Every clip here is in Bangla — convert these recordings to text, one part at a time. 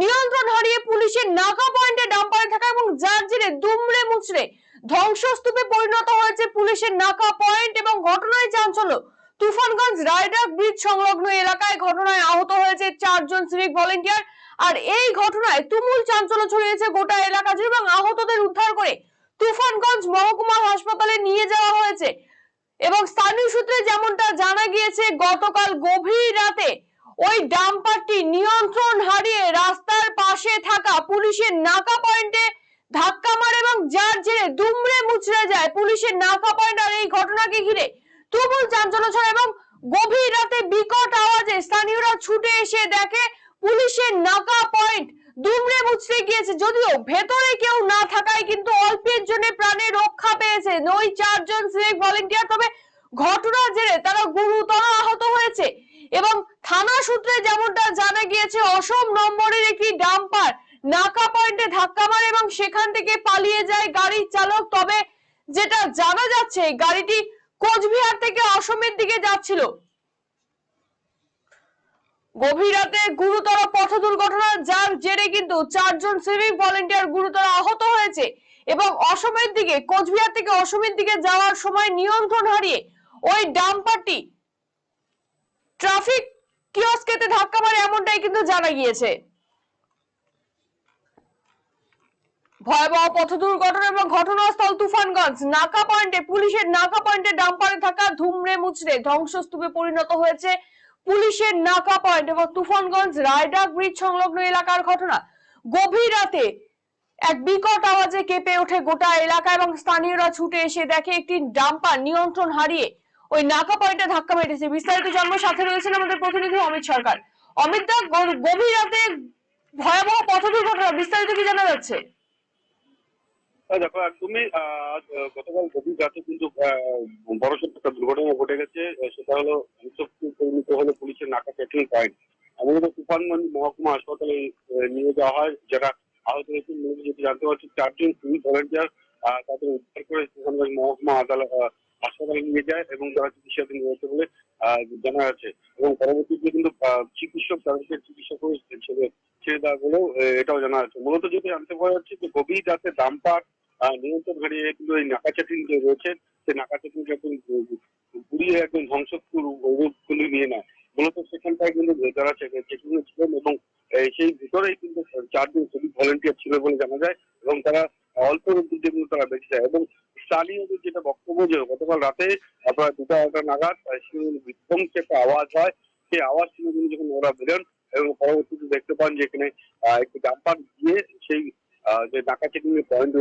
নিয়ন্ত্রণ হারিয়ে পুলিশের নাকা পয়েন্টে ডাম্পারে থাকা এবং যার জেরে দুমড়ে মুচড়ে ধ্বংসস্তূপে পরিণত হয়েছে পুলিশের নাকা পয়েন্ট এবং ঘটনায় চাঞ্চল্য। তুফানগঞ্জ রায়ডাক ব্রিজ সংলগ্ন এলাকায় ঘটনায় আহত হয়েছে চারজন সিভিক ভলেন্টিয়ার। আর এই ঘটনায় তুমুল চাঞ্চল্য ছড়িয়েছে গোটা এলাকা জুড়ে এবং আহতদের উদ্ধার করে তুফানগঞ্জ মহকুমা হাসপাতালে নিয়ে যাওয়া হয়েছে। এবং স্থানীয় সূত্রে যেমনটা জানা গিয়েছে, গতকাল গভীর ওই ডাম্পারটি নিয়ন্ত্রণ হারিয়ে রাস্তার পাশে থাকা পুলিশের নাকা পয়েন্টে ধাক্কা মারে এবং যার জেরে দুমড়ে মুচড়ে যায়। পুলিশের নাকা পয়েন্ট আর এই ঘটনাকে ঘিরে তুমুল চাঞ্চল্য ছড়ায় এবং গভীর রাতে বিকট আওয়াজে স্থানীয়রা ছুটে এসে দেখে পুলিশের নাকা পয়েন্ট দুমড়ে মুচড়ে গিয়েছে। যদিও ভেতরে কেউ না থাকায় কিন্তু অল্পের জন্য প্রাণে রক্ষা পেয়েছে। ওই চারজন সিভিক ভলেন্টিয়ার, তবে ঘটনার জেরে তারা গুরুতর আহত হয়েছে এবং থানা সূত্রে যেমনটা জানা গিয়েছে, অসম নম্বরের একটি ডাম্পার নাকা পয়েন্টে ধাক্কা মারে এবং সেখান থেকে পালিয়ে যায় গাড়ির চালক। তবে যেটা জানা যাচ্ছে, গাড়িটি কোচবিহার থেকে অসমের দিকে যাচ্ছিল। গভীর রাতে গুরুতর পথ দুর্ঘটনা, যার জেরে কিন্তু চারজন সিভিক ভলেন্টিয়ার গুরুতর আহত হয়েছে এবং অসমের দিকে, কোচবিহার থেকে অসমের দিকে যাওয়ার সময় নিয়ন্ত্রণ হারিয়ে ওই ডাম্পারটি ট্রাফিক কিয়স্কেতে ধাক্কা মারে এমনটাই কিন্তু জানা গিয়েছে। ভয়াবহ পথ দুর্ঘটনা এবং ঘটনাস্থল তুফানগঞ্জ। নাকা পয়েন্টে, পুলিশের নাকা পয়েন্টে ডাম্পারে থাকা ধুমড়ে মুচড়ে ধ্বংসস্তূপে পরিণত হয়েছে পুলিশের নাকা পয়েন্ট এবং তুফানগঞ্জ রায়ডাক ব্রিজ সংলগ্ন এলাকার ঘটনা। গভীর রাতে এক বিকট আওয়াজে কেঁপে ওঠে গোটা এলাকা এবং স্থানীয়রা ছুটে এসে দেখে একটি ডাম্পার নিয়ন্ত্রণ হারিয়ে ওই নাকা পয়েন্টে ধাক্কা মেরেছে। বিস্তারিত জন্ম সাথে রয়েছেন আমাদের প্রতিনিধি অমিত সরকার। অমিত দা গভীর রাতে ভয়াবহ পথ দুর্ঘটনা বিস্তারিত কি জানা যাচ্ছে? হ্যাঁ, দেখো একদমই গতকাল গভীর রাতে কিন্তু বড় সড় একটা দুর্ঘটনা ঘটে গেছে। সেটা হলো পরিণত হলো পুলিশের নাকা পেট্রোল পয়েন্ট আমাদের তুফানগঞ্জ মহকুমা হাসপাতালে নিয়ে যাওয়া হয় যারা আহত হয়েছে মূলত যেটি জানতে পারছি চারজন সিভিল ভলেন্টিয়ার তাদের উদ্ধার করে তুফানগঞ্জ মহকুমা আদালত হাসপাতালে নিয়ে যায় এবং তারা চিকিৎসাধীন রয়েছে বলে জানা যাচ্ছে এবং পরবর্তীতে কিন্তু চিকিৎসক তাদেরকে চিকিৎসা করে ছেড়ে ছেড়ে দেওয়া বলেও এটাও জানা যাচ্ছে মূলত যদি জানতে পারা যাচ্ছে যে গভীর রাতে ডাম্পার নিয়ন্ত্রণ হারিয়ে কিন্তু এই নাকা চাটিন যে রয়েছে, সেই নাকা চাটিনকে একদম ঘুরিয়ে একদম ধ্বংসস্তুর রূপগুলি নিয়ে নেয়। মূলত সেখানটায় কিন্তু যারা চেকিং ছিলেন এবং সেই ভিতরেই কিন্তু চারজন সিভিক ভলেন্টিয়ার ছিল বলে জানা যায় এবং তারা অল্প কিন্তু তারা বেঁচে যায় এবং স্থানীয়দের যেটা বক্তব্য যে গতকাল রাতে প্রায় দুটা আড়াইটা নাগাদ সেখানে বিধ্বংসী একটা আওয়াজ হয়। সেই আওয়াজ শুনে যখন ওরা বেরোন এবং পরবর্তীতে দেখতে পান যে এখানে একটি ডাম্পার গিয়ে সেই যে ঢাকা চেকিং এর পয়েন্ট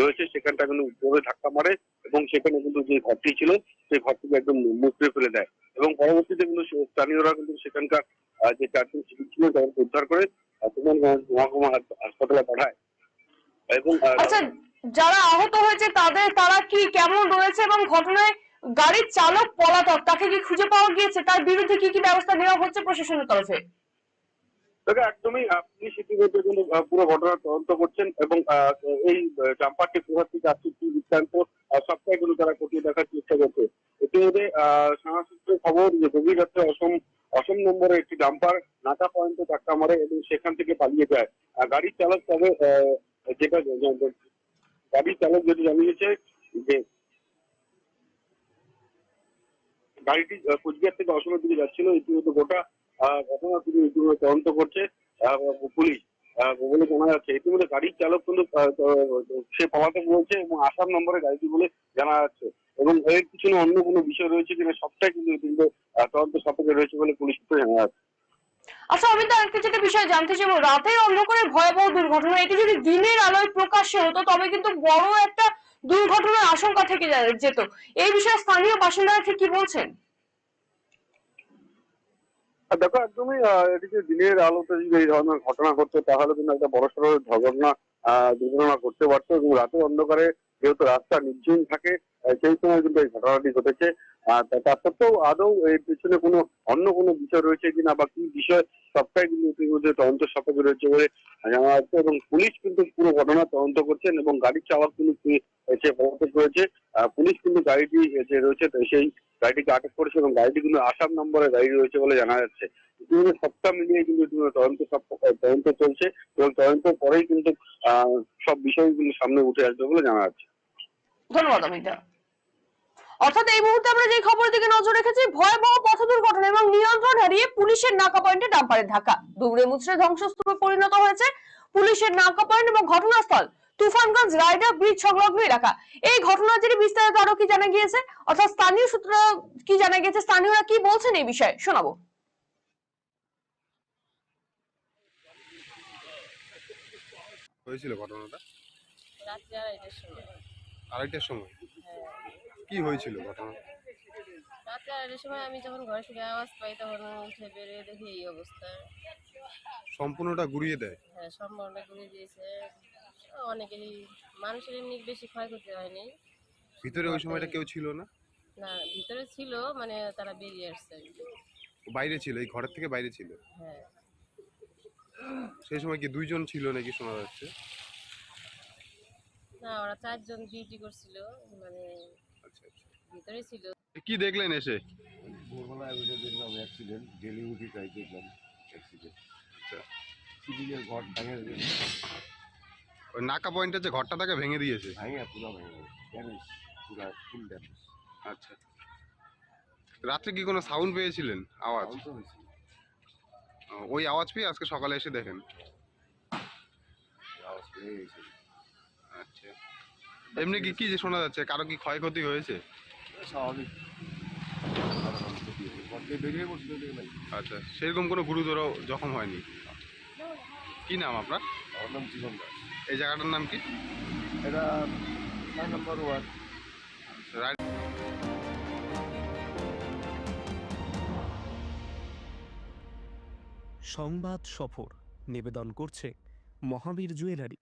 রয়েছে, সেখানটা কিন্তু জোরে ধাক্কা মারে এবং সেখানে কিন্তু যে ঘরটি ছিল, সেই ঘরটিকে একদম মুচড়ে ফেলে দেয়। এবং পরবর্তীতে কিন্তু স্থানীয়রা কিন্তু সেখানকার যে চারজন সিভিক ছিল তাদেরকে উদ্ধার করে তুফানগঞ্জ মহকুমা হাসপাতালে পাঠায়। এবং আচ্ছা যারা আহত হয়েছে তাদের তারা কি কেমন রয়েছে এবং ঘটনায় গাড়ির চালক পলাতক তাকে কি খুঁজে পাওয়া গিয়েছে? তার বিরুদ্ধে কি কি ব্যবস্থা নেওয়া হচ্ছে প্রশাসনের তরফে? তবে একদমই পুলিশ ইতিমধ্যে কিন্তু পুরো ঘটনার তদন্ত করছেন এবং এই জাম্পারটি কোথা থেকে আসছে কি বৃত্তান্ত সবটাই কিন্তু তারা খতিয়ে দেখার চেষ্টা করছে। ইতিমধ্যে সাংস্কৃতিক খবর যে গভীর রাত্রে অসম অসম নম্বরে একটি ডাম্পার নাকা পয়েন্টে ধাক্কা মারে এবং সেখান থেকে পালিয়ে যায়। গাড়ির চালক তবে যেটা গাড়ির চালক যেটি জানিয়েছে যে গাড়িটি কোচবিহার থেকে অসমের দিকে যাচ্ছিল, ইতিমধ্যে গোটা ঘটনা তিনি ইতিমধ্যে তদন্ত করছে পুলিশ বলে জানা যাচ্ছে। ইতিমধ্যে গাড়ির চালক কিন্তু সে পলাতক বলছে এবং আসাম নম্বরে গাড়িটি বলে জানা যাচ্ছে। এবং এর পিছনে অন্য কোনো বিষয় রয়েছে কিনা, সবটাই কিন্তু তদন্ত সাপেক্ষে রয়েছে বলে পুলিশ সূত্রে জানা যাচ্ছে। আচ্ছা অমিত আরেকটা যেটা বিষয় জানতে চাইব, রাতের অন্ধকারে ভয়াবহ দুর্ঘটনা, এটি যদি দিনের আলোয় প্রকাশ্যে হতো, তবে কিন্তু বড় একটা দুর্ঘটনার আশঙ্কা থেকে যেত। এই বিষয়ে স্থানীয় বাসিন্দারা ঠিক কি বলছেন? দেখো, একদমই এটি যে দিনের আলোতে যদি এই ধরনের ঘটনা ঘটতো, তাহলে কিন্তু একটা বড় সড়ো দুর্ঘটনা ঘটতে পারতো এবং রাতের অন্ধকারে যেহেতু রাস্তা নির্জন থাকে সেই সময় কিন্তু এই ঘটনাটি ঘটেছে। আহ, তা- তা সত্ত্বেও আদৌ এর পিছনে কোনো অন্য কোনো বিষয় রয়েছে কিনা বা কি বিষয় সবটাই কিন্তু ইতিমধ্যে তদন্ত সাপেক্ষে রয়েছে বলে জানা যাচ্ছে এবং পুলিশ কিন্তু পুরো ঘটনা তদন্ত করছেন এবং গাড়ির চালক কিন্তু সে পদক্ষেপ করেছে পুলিশ কিন্তু গাড়িটি যে রয়েছে সেই গাড়িটিকে আটক করেছে এবং গাড়িটি কিন্তু আসাম নম্বরের গাড়ি রয়েছে বলে জানা যাচ্ছে। ইতিমধ্যে সবটা মিলিয়ে কিন্তু তদন্ত তদন্ত চলছে এবং তদন্ত পরেই কিন্তু সব বিষয়গুলো সামনে উঠে আসবে বলে জানা যাচ্ছে। ধন্যবাদ অমিতা। অর্থাৎ এই মুহূর্তে আমরা যে খবরের দিকে নজর রেখেছি ভয়াবহ পথ দুর্ঘটনা এবং নিয়ন্ত্রণ হারিয়ে পুলিশের নাকা পয়েন্টে ডাম্পারের ধাক্কা। দুমড়ে মুচড়ে ধ্বংসস্তূপে পরিণত হয়েছে পুলিশের নাকা পয়েন্ট এবং ঘটনাস্থল তুফানগঞ্জ রায়ডা ব্রিজ সংলগ্ন এলাকা। এই ঘটনার জেরে বিস্তারিত আরও কি জানা গিয়েছে অর্থাৎ স্থানীয় সূত্র কি জানা গিয়েছে স্থানীয়রা কি বলছেন এই বিষয়ে শোনাবো। হয়েছিল ঘটনাটা? রাত্রে আড়াইটার সময়। আড়াইটার সময়? হ্যাঁ। কি হয়েছিল ঘটনা? রাত্রে আড়াইটার সময় আমি যখন ঘরে আওয়াজ পাই তখন উঠে বেরিয়ে দেখি এই অবস্থা। সম্পূর্ণটা ঘুরিয়ে দেয়? হ্যাঁ সম্ভাবনা ঘুরে দিয়েছে। অনেকেরই মানুষের এমনি বেশি ক্ষয়ক্ষতি হয়নি। ভিতরে ওই সময়টা কেউ ছিল না? না ভিতরে ছিল মানে তারা বেরিয়ে আসছে। বাইরে ছিল এই ঘরের থেকে বাইরে ছিল? হ্যাঁ। সেই সময় কি দুইজন ছিল নাকি শোনা যাচ্ছে? না ওরা চারজন ডিউটি করছিল মানে আচ্ছা আচ্ছা। ভিতরে ছিল। কি দেখলেন এসে? ভোরবেলায় উঠে দেখলাম অ্যাক্সিডেন্ট ডেলি উঠি তাই দেখলাম অ্যাক্সিডেন্ট আচ্ছা। সিভিলের ঘর ভাঙে ওই নাকা পয়েন্টের যে ঘরটা তাকে ভেঙে দিয়েছে? ভাঙে পুরো ভেঙে ড্যামেজ পুরো ফুল ড্যামেজ আচ্ছা। রাত্রে কি কোনো সাউন্ড পেয়েছিলেন? আওয়াজ? ওই আওয়াজ পেয়ে আজকে সকালে এসে দেখেন। আওয়াজ পেয়ে আচ্ছা। এমনি কি কি যে শোনা যাচ্ছে? কারও কি ক্ষয়ক্ষতি হয়েছে? স্বাভাবিক। আচ্ছা সেরকম কোনো গুরুতর জখম হয়নি? কি নাম আপনার? আমার নাম জীবন দাস। এই জায়গাটার নাম কি? এটা নম্বর ওয়ার্ড। সংবাদ সফর। নিবেদন করছে মহাবীর জুয়েলারি।